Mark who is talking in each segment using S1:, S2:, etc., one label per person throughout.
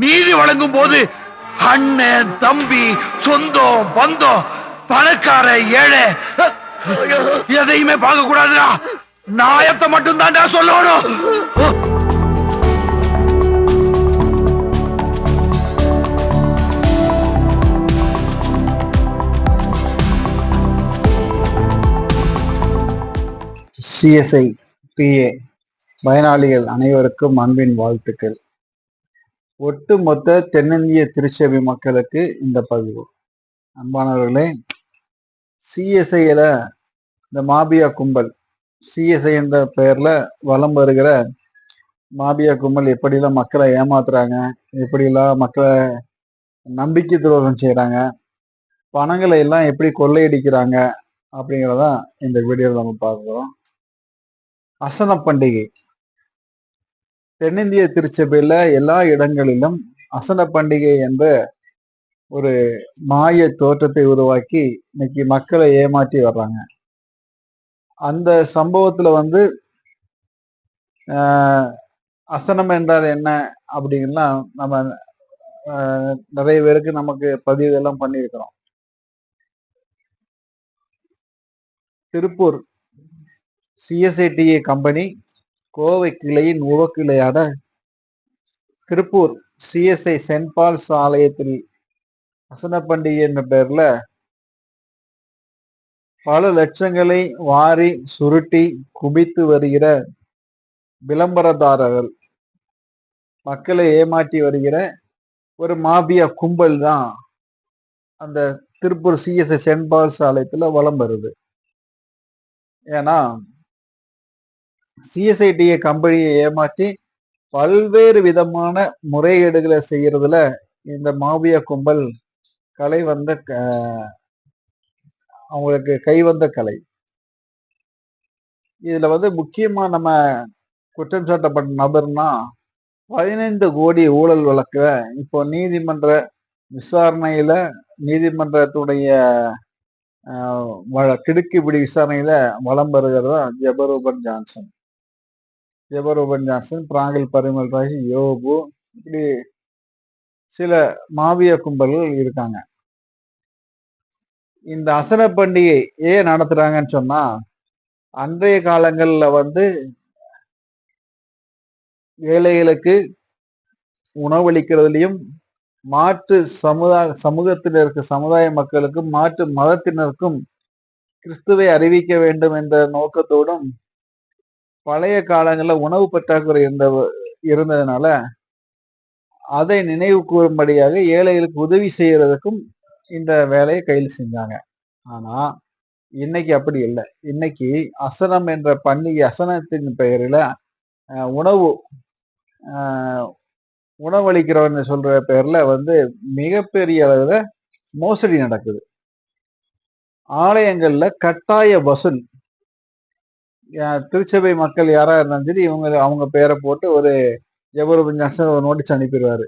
S1: நீதி வழங்கும் போது அண்ணன் தம்பி சொந்தம் பந்தம் பணக்கார ஏழை எதையுமே பார்க்க கூடாதுடா நாயத்தை மட்டும் தான்டா சொல்லணும்
S2: சிஎஸ்ஐ பிஏ பயனாளிகள் அனைவருக்கும் அன்பின் வாழ்த்துக்கள். ஒட்டுமொத்த தென்னிந்திய திருச்சபை மக்களுக்கு இந்த பதிவு. அன்பானவர்களே சிஎஸ்ஐயில் இந்த மாபியா கும்பல் சிஎஸ்ஐ என்ற பெயரில் வலம் வருகிற மாபியா கும்பல் எப்படிலாம் மக்களை ஏமாத்துறாங்க எப்படிலாம் மக்களை நம்பிக்கை துரோகம் செய்கிறாங்க பணங்களை எல்லாம் எப்படி கொள்ளையடிக்கிறாங்க அப்படிங்கிறதான் இந்த வீடியோவில் நம்ம பார்க்குறோம் அசன பண்டிகை. தென்னிந்திய திருச்சபையில எல்லா இடங்களிலும் அசன பண்டிகை என்ற ஒரு மாய தோற்றத்தை உருவாக்கி இன்னைக்கு மக்களை ஏமாற்றி வர்றாங்க. அந்த சம்பவத்துல வந்து ஆஹ், அசனம் என்றால் என்ன அப்படின்லாம் நம்ம நிறைய பேருக்கு நமக்கு பதிவு எல்லாம் பண்ணியிருக்கிறோம். திருப்பூர் சிஎஸ்ஐடிஏ கம்பெனி கோவை கிளையின் உவக்கிளையான திருப்பூர் சிஎஸ்ஐ சென்ட் பால்ஸ் ஆலயத்தில் வசன பண்டிகை என்ற பெயர்ல பல லட்சங்களை வாரி சுருட்டி குவித்து வருகிற விளம்பரதாரர்கள். மக்களை ஏமாற்றி வருகிற ஒரு மாபியா கும்பல் தான் அந்த திருப்பூர் சிஎஸ்ஐ சென்ட் பால்ஸ் ஆலயத்துல வலம் வருது. ஏன்னா சிஎஸ்ஐடிஏ கம்பெனியை ஏமாற்றி பல்வேறு விதமான முறைகேடுகளை செய்யறதுல இந்த மாபியா கும்பல் கலை வந்த க- அவங்களுக்கு கை வந்த கலை. இதுல வந்து முக்கியமா நம்ம குற்றம் சாட்டப்பட்ட நபர்னா பதினைந்து கோடி ஊழல் வழக்குல இப்போ நீதிமன்ற விசாரணையில நீதிமன்றத்துடைய ஆஹ், விசாரணையில வலம் வருகிறதா ஜெபரூபன் ஜான்சன். ஜெபரூபன் ஜான்சன் பிராங்கில் பரிமல் ராஜ் யோபு இப்படி சில மாவிய கும்பல்கள் இருக்காங்க. இந்த அசன பண்டிகை ஏன் நடத்துறாங்கன்னு சொன்னா அன்றைய காலங்கள்ல வந்து ஏழைகளுக்கு உணவளிக்கிறதுலையும் மாற்று சமுதாய சமூகத்தினருக்கு சமுதாய மக்களுக்கும் மாற்று மதத்தினருக்கும் கிறிஸ்துவை அறிவிக்க வேண்டும் என்ற நோக்கத்தோடும் பழைய காலங்களில் உணவு பற்றாக்குறை இருந்த இருந்ததுனால அதை நினைவு கூறும்படியாக ஏழைகளுக்கு உதவி செய்யறதுக்கும் இந்த வேலையை கையில் செஞ்சாங்க. ஆனா இன்னைக்கு அப்படி இல்லை. இன்னைக்கு அசனம் என்ற பண்டிகை அசனத்தின் பெயரில் உணவு உணவளிக்கிறவன் சொல்ற பேர்ல வந்து மிகப்பெரிய அளவில் மோசடி நடக்குது. ஆலயங்கள்ல கட்டாய வசூல் திருச்சபை மக்கள் யாரா இருந்தாலும் சரி இவங்க அவங்க பேரை போட்டு ஒரு எவ்வளவு ஜான்சன் ஒரு நோட்டீஸ் அனுப்பிடுவாரு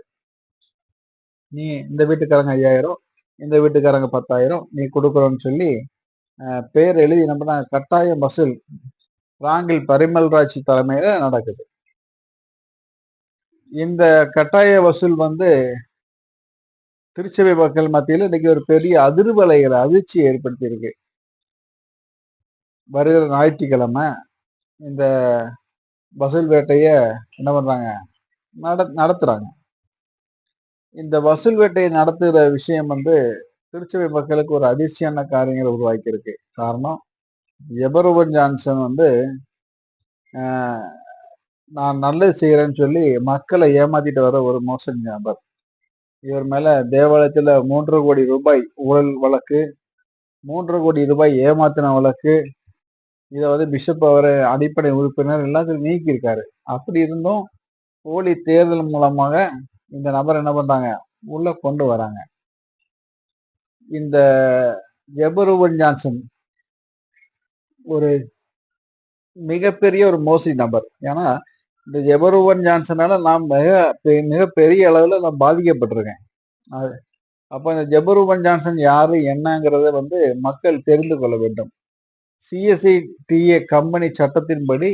S2: நீ இந்த வீட்டுக்காரங்க ஐயாயிரம் இந்த வீட்டுக்காரங்க பத்தாயிரம் நீ கொடுக்குறோன்னு சொல்லி பேர் எழுதி நம்ம தான் கட்டாய வசூல். ராங்கில் பரிமல்ராஜ் தலைமையில நடக்குது. இந்த கட்டாய வசூல் வந்து திருச்சபை மக்கள் மத்தியில் இன்னைக்கு ஒரு பெரிய அதிர்வலைகளை அதிர்ச்சி ஏற்படுத்தி இருக்கு வருகிற ஞாயிற்றுக்கிழமை இந்த வசூல் வேட்டையை என்ன பண்ணுறாங்க நட நடத்துகிறாங்க இந்த வசூல் வேட்டையை நடத்துகிற விஷயம் வந்து திருச்சபை மக்களுக்கு ஒரு அதிர்ச்சியான காரியங்களை உருவாக்கியிருக்கு. காரணம் எபருவன் ஜான்சன் வந்து நான் நல்லது செய்கிறேன்னு சொல்லி மக்களை ஏமாத்திட்டு வர ஒரு மோசடி நபர் இவர் மேல தேவாலயத்துல மூன்று கோடி ரூபாய் ஊழல் வழக்கு மூன்று கோடி ரூபாய் ஏமாத்தின வழக்கு இதை வந்து பிஷப் அவர் அடிப்படை உறுப்பினர் எல்லாத்தையும் நீக்கியிருக்காரு. அப்படி இருந்தும் போலி தேர்தல் மூலமாக இந்த நபர் என்ன பண்றாங்க? உள்ள கொண்டு வராங்க. இந்த ஜெபருவன் ஜான்சன் ஒரு மிகப்பெரிய ஒரு மோசடி நபர். ஏன்னா இந்த ஜெபருவன் ஜான்சனால நான் மிக பெ- மிக பெரிய அளவில் நான் பாதிக்கப்பட்டிருக்கேன். அது அப்போ இந்த ஜெபருவன் ஜான்சன் யாரு என்னங்கிறத வந்து மக்கள் தெரிந்து கொள்ள வேண்டும். சிஎஸ்சி டிஏ கம்பெனி சட்டத்தின்படி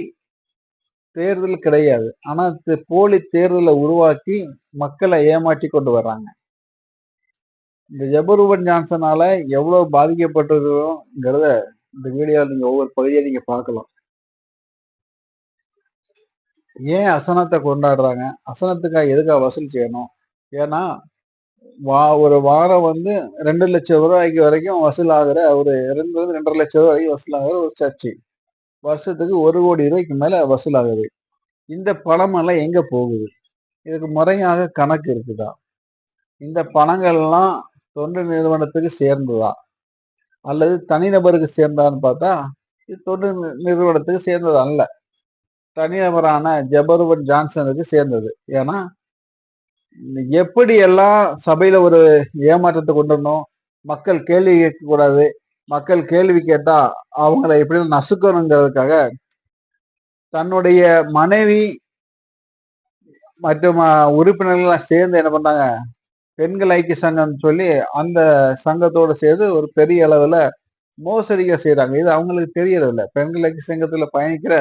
S2: தேர்தல் கிடையாது. ஆனால் போலி தேர்தலை உருவாக்கி மக்களை ஏமாற்றி கொண்டு வர்றாங்க. இந்த ஜபருவன் ஜான்சனால எவ்வளவு பாதிக்கப்பட்டிருக்கிறோங்கிறத இந்த வீடியோவில் நீங்கள் ஒவ்வொரு பகுதியை நீங்கள் பார்க்கலாம். ஏன் அசனத்தை கொண்டாடுறாங்க? அசனத்துக்காக எதுக்காக வசூல் செய்யணும்? ஏன்னா வா ஒரு வாரம் வந்து ரெண்டு லட்சம் ரூபாய்க்கு வரைக்கும் வசூல் ஆகுற ஒரு ரெண்டு ரெண்டரை லட்சம் ரூபாய் வரைக்கும் வசூல் ஒரு சர்ச்சு. வருஷத்துக்கு ஒரு கோடி ரூபாய்க்கு மேல வசூல் ஆகுது இந்த பணம் எல்லாம் எங்க போகுது? இதுக்கு முறையாக கணக்கு இருக்குதா? இந்த பணங்கள்லாம் தொண்டு நிறுவனத்துக்கு சேர்ந்ததா? அல்லது தனிநபருக்கு சேர்ந்தான்னு பார்த்தா இது தொண்டு நிறுவனத்துக்கு சேர்ந்தது அல்ல. தனிநபரான ஜபர்வன் ஜான்சனுக்கு சேர்ந்தது. ஏன்னா எப்படி எல்லாம் சபையில ஒரு ஏமாற்றத்தை கொண்டு வரணும்? மக்கள் கேள்வி கேட்க கூடாது மக்கள் கேள்வி கேட்டா அவங்கள எப்படி நசுக்கணுங்கிறதுக்காக தன்னுடைய மனைவி மற்றும் உறுப்பினர்கள்லாம் சேர்ந்து என்ன பண்ணாங்க? பெண்கள் ஐக்கிய சங்கம் சொல்லி அந்த சங்கத்தோடு சேர்ந்து ஒரு பெரிய அளவில் மோசடிகள் செய்கிறாங்க இது அவங்களுக்கு தெரியறதில்ல. பெண்கள் ஐக்கிய சங்கத்தில் பயணிக்கிற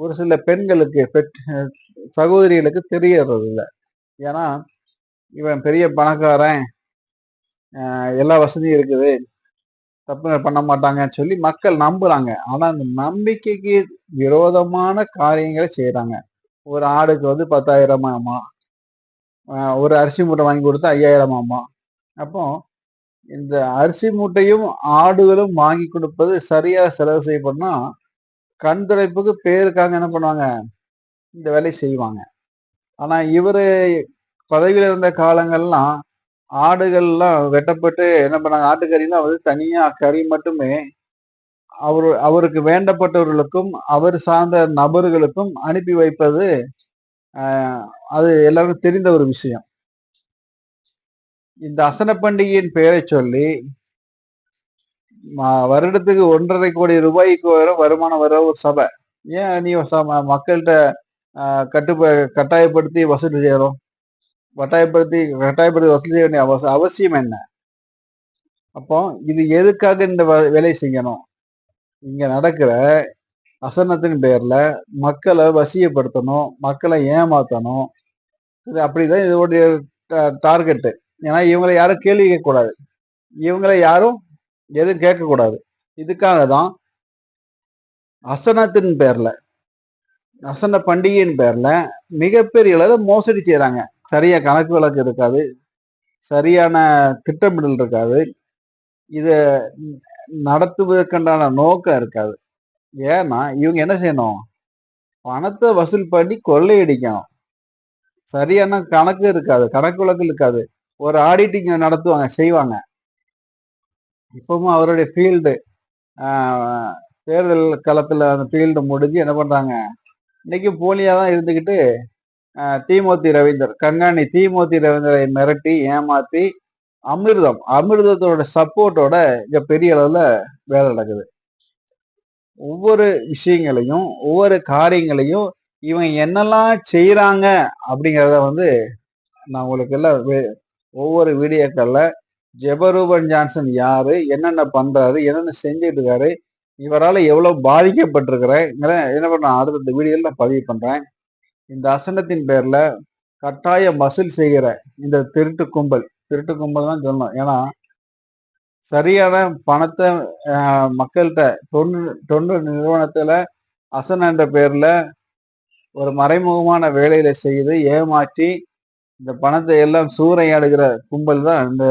S2: ஒரு சில பெண்களுக்கு பெற்- சகோதரிகளுக்கு தெரியறது இல்லை ஏன்னா இவன் பெரிய பணக்காரன். எல்லா வசதியும் இருக்குது. தப்பு பண்ண மாட்டாங்கன்னு சொல்லி மக்கள் நம்புறாங்க. ஆனா அந்த நம்பிக்கைக்கு விரோதமான காரியங்களை செய்யறாங்க ஒரு ஆடுக்கு வந்து பத்தாயிரம் ஆமா. ஒரு அரிசி மூட்டை வாங்கி கொடுத்தா ஐயாயிரம் ஆமா. அப்போ இந்த அரிசி மூட்டையும் ஆடுகளும் வாங்கி கொடுப்பது சரியா செலவு செய்யப்படனா கண் துடைப்புக்கு பேருக்காக என்ன பண்ணுவாங்க? இந்த வேலையை செய்வாங்க. ஆனா இவரு பதவியில இருந்த காலங்கள்லாம் ஆடுகள்லாம் வெட்டப்பட்டு என்ன பண்ணாங்க? ஆட்டுக்கறிலாம் வந்து தனியா கறி மட்டுமே அவரு அவருக்கு வேண்டப்பட்டவர்களுக்கும் அவர் சார்ந்த நபர்களுக்கும் அனுப்பி வைப்பது அது எல்லாருக்கும் தெரிந்த ஒரு விஷயம். இந்த அசன பண்டிகையின் பெயரை சொல்லி வருடத்துக்கு ஒன்றரை கோடி ரூபாய்க்கு வர வருமானம் வர ஒரு சபை. ஏன் நீ ச- மக்கள்கிட்ட கட்டுப்ப கட்டாயப்படுத்தி வசூல் செய்யறோம்? கட்டாயப்படுத்தி கட்டாயப்படுத்தி வசதி செய்ய வேண்டிய அவசியம் அவசியம் என்ன? அப்போ இது எதுக்காக இந்த வ- வேலையை செய்யணும்? இங்க நடக்கிற அசனத்தின் பேரில் மக்களை வசியப்படுத்தணும் மக்களை ஏமாத்தணும். இது அப்படிதான் இதோடைய டார்கெட்டு. ஏன்னா இவங்களை யாரும் கேள்வி கேட்கக்கூடாது. இவங்களை யாரும் எதுவும் கேட்கக்கூடாது. இதுக்காக தான் அசனத்தின் பேரில் அசன பண்டிகையின் பேரில் மிகப்பெரிய அளவில் மோசடி செய்கிறாங்க சரியாக கணக்கு வழக்கு இருக்காது. சரியான திட்டமிடல் இருக்காது. இதை நடத்துவதற்குண்டான நோக்கம் இருக்காது. ஏன்னா இவங்க என்ன செய்யணும்? பணத்தை வசூல் பண்ணி கொள்ளையடிக்கணும். சரியான கணக்கு இருக்காது. கணக்கு வழக்கு இருக்காது. ஒரு ஆடிட்டிங் நடத்துவாங்க செய்வாங்க. இப்பவும் அவருடைய ஃபீல்டு தேர்தல் களத்தில் அந்த ஃபீல்டு முடிஞ்சு என்ன பண்ணுறாங்க இன்னைக்கு போலியாக தான் இருந்துக்கிட்டு தீமோத்தி ரவீந்தர் கங்காணி தீமோத்தி ரவீந்தரை மிரட்டி ஏமாத்தி அமிர்தம் அமிர்தத்தோட சப்போர்ட்டோட இங்க பெரிய அளவுல வேலை நடக்குது. ஒவ்வொரு விஷயங்களையும் ஒவ்வொரு காரியங்களையும் இவங்க என்னெல்லாம் செய்யறாங்க அப்படிங்கிறத வந்து நான் உங்களுக்கு எல்லாம் வே- ஒவ்வொரு வீடியோக்கள்ல ஜெபரூபன் ஜான்சன் யாரு என்னென்ன பண்றாரு என்னென்ன செஞ்சுட்டு இருக்காரு இவரால் எவ்வளவு பாதிக்கப்பட்டிருக்கிறேங்கிற என்ன பண்ண அடுத்த வீடியோல நான் பதிவு பண்றேன். இந்த அசனத்தின் பேர்ல கட்டாயம் வசூல் செய்கிற இந்த திருட்டு கும்பல். திருட்டு கும்பல் தான் சொல்லணும். ஏன்னா சரியான பணத்தை மக்கள்கிட்ட தொண்டு தொண்டு நிறுவனத்துல அசன் என்ற பேர்ல ஒரு மறைமுகமான வேலையில செய்து ஏமாற்றி இந்த பணத்தை எல்லாம் சூறையாடுகிற கும்பல் தான் இந்த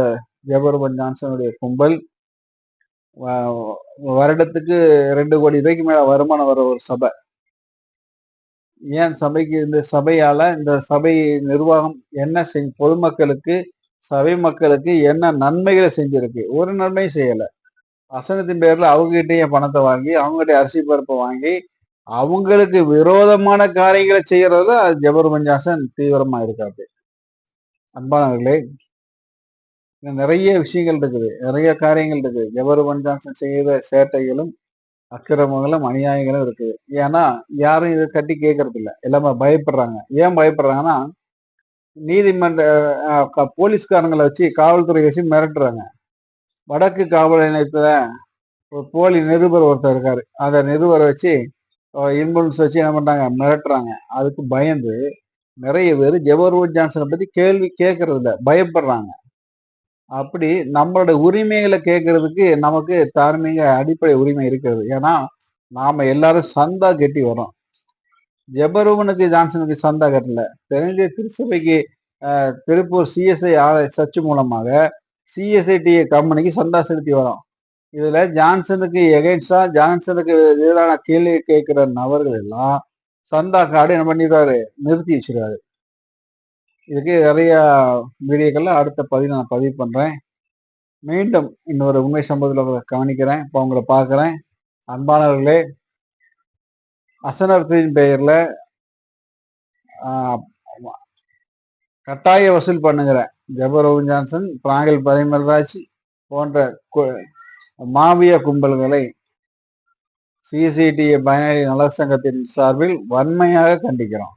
S2: ஜெபர்பன் ஜான்சனுடைய கும்பல். வருடத்துக்கு ரெண்டு கோடி ரூபாய்க்கு மேல வருமானம் வர ஒரு சபை. ஏன் சபைக்கு இந்த சபையால இந்த சபை நிர்வாகம் என்ன செய் பொதுமக்களுக்கு சபை மக்களுக்கு என்ன நன்மைகளை செஞ்சிருக்கு? ஒரு நன்மையும் செய்யலை. வசனத்தின் பேர்ல அவங்ககிட்டயே பணத்தை வாங்கி அவங்ககிட்ட அரிசி பருப்பை வாங்கி அவங்களுக்கு விரோதமான காரியங்களை செய்யறதுல ஜபர் பஞ்சாசன் தீவிரமா இருக்காது அன்பானவர்களே நிறைய விஷயங்கள் இருக்குது. நிறைய காரியங்கள் இருக்குது. ஜபர் ஜான்சன் செய்கிற சேட்டைகளும் அக்கிரமங்களும் அநியாயங்களும் இருக்குது. ஏன்னா யாரும் இதை கட்டி கேட்கறது இல்லை எல்லாமே பயப்படுறாங்க. ஏன் பயப்படுறாங்கன்னா நீதிமன்ற போலீஸ்காரங்களை வச்சு காவல்துறை வச்சு மிரட்டுறாங்க. வடக்கு காவல் நிலையத்தில் ஒரு போலி நிருபர் ஒருத்தர் இருக்காரு. அந்த நிருபரை வச்சு இன்புலன்ஸ் வச்சு என்ன பண்ணுறாங்க மிரட்டுறாங்க. அதுக்கு பயந்து நிறைய பேர் ஜெபர்வூட் ஜான்சனை பற்றி கேள்வி கேட்கறதில்ல. பயப்படுறாங்க. அப்படி நம்மளோட உரிமைகளை கேட்கறதுக்கு நமக்கு தார்மீக அடிப்படை உரிமை இருக்கிறது. ஏன்னா நாம எல்லாரும் சந்தா கட்டி வரோம் ஜெபருவனுக்கு ஜான்சனுக்கு சந்தா கட்டல. தெரிஞ்ச திருச்சபைக்கு திருப்பூர் சிஎஸ்ஐ சர்ச் மூலமாக சிஎஸ்ஐடிஏ கம்பெனிக்கு சந்தா செலுத்தி வரோம் இதுல ஜான்சனுக்கு எகைன்ஸ்டா ஜான்சனுக்கு எதிரான கேள்வி கேட்கிற நபர்கள் எல்லாம் சந்தா கார்டு என்ன பண்ணிடுறாரு? நிறுத்தி வச்சிருக்காரு. இதுக்கு நிறைய வீடியோக்களில் அடுத்த பதிவு நான் பதிவு பண்ணுறேன் மீண்டும் இன்னொரு உண்மை சம்பவத்தில் கவனிக்கிறேன். இப்போ உங்களை பார்க்குறேன். அன்பானவர்களே அசனர்த்தியின் பெயரில் கட்டாய வசூல் பண்ணுகிற ஜபரோவன் ஜான்சன் பிராங்கல் பரிமல்ராஜ் போன்ற மாவிய கும்பல்களை சிசிடிஏ பயனாளி நல சங்கத்தின் சார்பில் வன்மையாக கண்டிக்கிறோம்.